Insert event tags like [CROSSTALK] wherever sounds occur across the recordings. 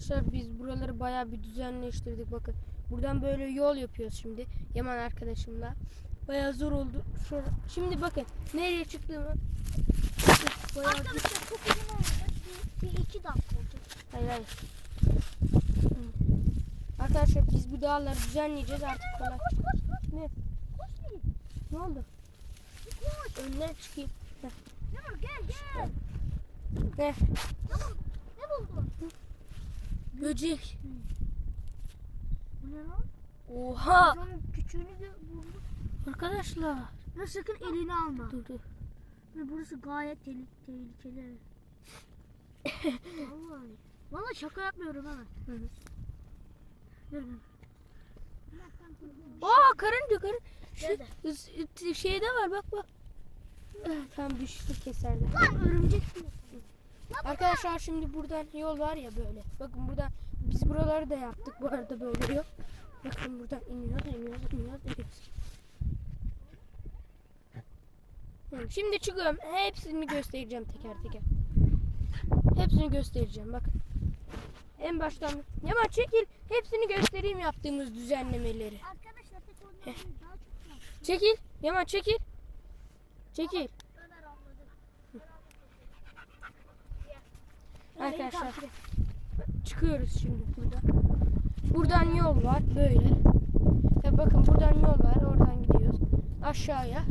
Arkadaşlar biz buraları bayağı bir düzenleştirdik bakın. Buradan böyle yol yapıyoruz şimdi Yaman arkadaşımla. Bayağı zor oldu. Şöyle. Şimdi bakın nereye çıktığımı. Bayağı. Arkadaşlar çok uzun olmadı. Bir, bir iki dakika olacak. Hayır hayır. Arkadaşlar biz bu dağları düzenleyeceğiz artık kolay. Koş koş koş. Ne? Koş bir. Ne oldu? Koş. Önden çıkayım. Heh. Yağmur gel gel. Ne? Ne? Böcek. Bu ne lan? Oha. Biz onun küçüğünü de bulduk. Arkadaşlar. Ya sakın elini alma. Dur dur. Ve burası gayet tehli- tehlikeli. [LAUGHS] Vallahi. Vallahi şaka yapmıyorum ha. Hı hı. Dur dur. Aa karınca karın. Şu şeyde var bak bak. Tam düştü keserde. Lan örümcek mi? Arkadaşlar şimdi buradan yol var ya böyle. Bakın buradan biz buraları da yaptık bu arada böyle yol. Bakın buradan iniyoruz, iniyoruz, iniyoruz, iniyoruz. Şimdi çıkıyorum. Hepsini göstereceğim teker teker. Hepsini göstereceğim bakın. En baştan Yaman çekil. Hepsini göstereyim yaptığımız düzenlemeleri. Arkadaşlar. Çekil. Yaman çekil. Çekil. Arkadaşlar çıkıyoruz şimdi buradan. Buradan yol var böyle. Ya bakın buradan yol var. Oradan gidiyoruz. Aşağıya.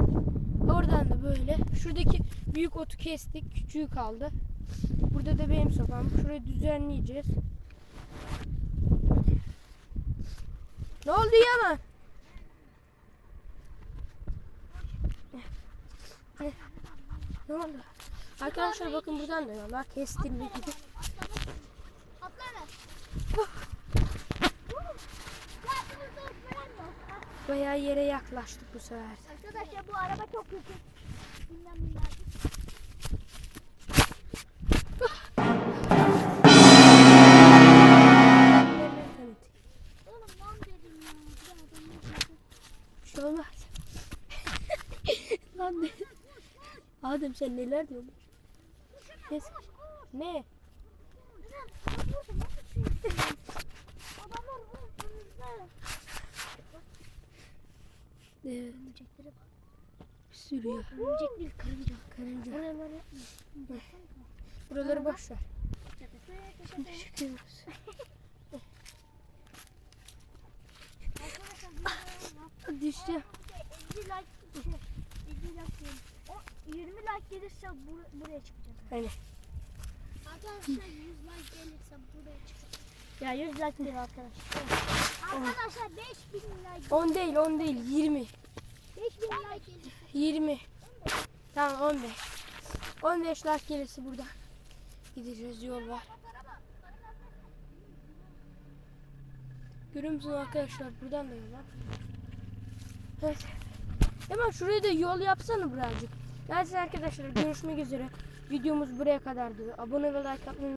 Oradan da böyle. Şuradaki büyük otu kestik. Küçüğü kaldı. Burada da benim sokağım. Şurayı düzenleyeceğiz. Ne oldu Yaman? Ne? Ne oldu? Arkadaşlar bakın buradan da yollar kestirme gibi. Bayağı yere yaklaştık bu sefer. Arkadaşlar bu araba çok kötü. Bilmem. Bir şey [LAUGHS] ne? Adem sen neler diyorsun? Kes. Ne? Adamlar önümüzde. Ee, Örümceklere bak. bir sürü ya. Örümcek değil karınca. Karınca. Oraları Buraları boş ver. Arkadaşlar Çıkıyoruz. Düştü. 50 like şey, 50 like diyelim. O 20 like gelirse bur- buraya çıkacağız. Aynen. Arkadaşlar 100 like gelirse buraya çıkacağız. Ya 100 like değil arkadaşlar. Arkadaşlar 5000 like 10 değil 10 değil 20. 5000 like gelirse 20. Tamam 15. 15 like gelirse buradan gideceğiz yol var. Görüyor musunuz arkadaşlar buradan da yol var. Evet. Hemen şuraya da yol yapsana birazcık. Neyse arkadaşlar görüşmek üzere. Videomuz buraya kadardı. Abone ve like atmayı